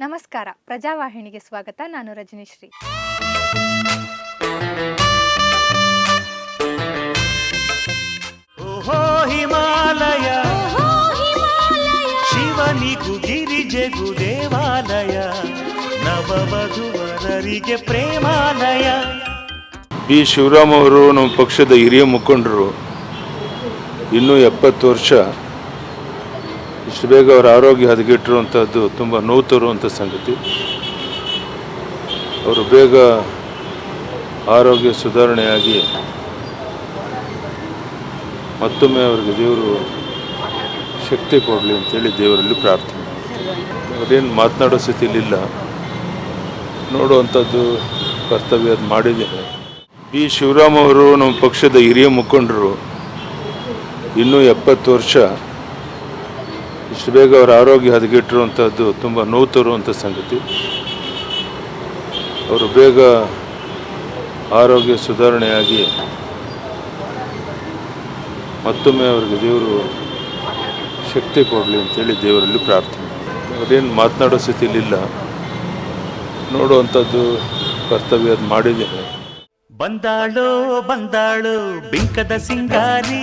ನಮಸ್ಕಾರ. ಪ್ರಜಾವಾಹಿನಿಗೆ ಸ್ವಾಗತ. ನಾನು ರಜನೀಶ್ರೀ. ಓಹೋ ಹಿಮಾಲಯ. ಶಿವನಿಗೂ ಗಿರಿಜೆಗೂ ದೇವಾಲಯ. ನವವಧುವರರಿಗೆ ಪ್ರೇಮಾಲಯ. ಈ ಶಿವರಾಮ್ ಅವರು ನಮ್ಮ ಪಕ್ಷದ ಹಿರಿಯ ಮುಖಂಡರು. ಇನ್ನೂ ಎಪ್ಪತ್ತು ವರ್ಷ ಇಷ್ಟು ಬೇಗ ಅವರ ಆರೋಗ್ಯ ಹದಗೆಟ್ಟಿರುವಂಥದ್ದು ತುಂಬ ನೋವು ತರುವಂಥ ಸಂಗತಿ. ಅವರು ಬೇಗ ಆರೋಗ್ಯ ಸುಧಾರಣೆಯಾಗಿ ಮತ್ತೊಮ್ಮೆ ಅವರಿಗೆ ದೇವರು ಶಕ್ತಿ ಕೊಡಲಿ ಅಂತೇಳಿ ದೇವರಲ್ಲಿ ಪ್ರಾರ್ಥನೆ ಅವರೇನು ಮಾತನಾಡೋ ಸ್ಥಿತಿಲಿಲ್ಲ ನೋಡುವಂಥದ್ದು ಕರ್ತವ್ಯ ಅದು ಮಾಡಿದ್ದೇನೆ ಬಿ. ಶಿವರಾಮ್ ಅವರು ನಮ್ಮ ಪಕ್ಷದ ಹಿರಿಯ ಮುಖಂಡರು. ಇನ್ನೂ ಎಪ್ಪತ್ತು ವರ್ಷ ಇಷ್ಟು ಬೇಗ ಅವರ ಆರೋಗ್ಯ ಹದಗೆಟ್ಟಿರುವಂಥದ್ದು ತುಂಬ ನೋವು ತರುವಂಥ ಸಂಗತಿ. ಅವರು ಬೇಗ ಆರೋಗ್ಯ ಸುಧಾರಣೆಯಾಗಿ ಮತ್ತೊಮ್ಮೆ ಅವರಿಗೆ ದೇವರು ಶಕ್ತಿ ಕೊಡಲಿ ಅಂತೇಳಿ ದೇವರಲ್ಲಿ ಪ್ರಾರ್ಥನೆ ಅವರೇನು ಮಾತನಾಡೋ ಸ್ಥಿತಿಲಿಲ್ಲ ನೋಡುವಂಥದ್ದು ಕರ್ತವ್ಯ ಅದು ಮಾಡಿದ್ದೇನೆ ಬಂದಾಳು ಬಂದಾಳು, ಬಿಂಕದ ಸಿಂಗಾರಿ.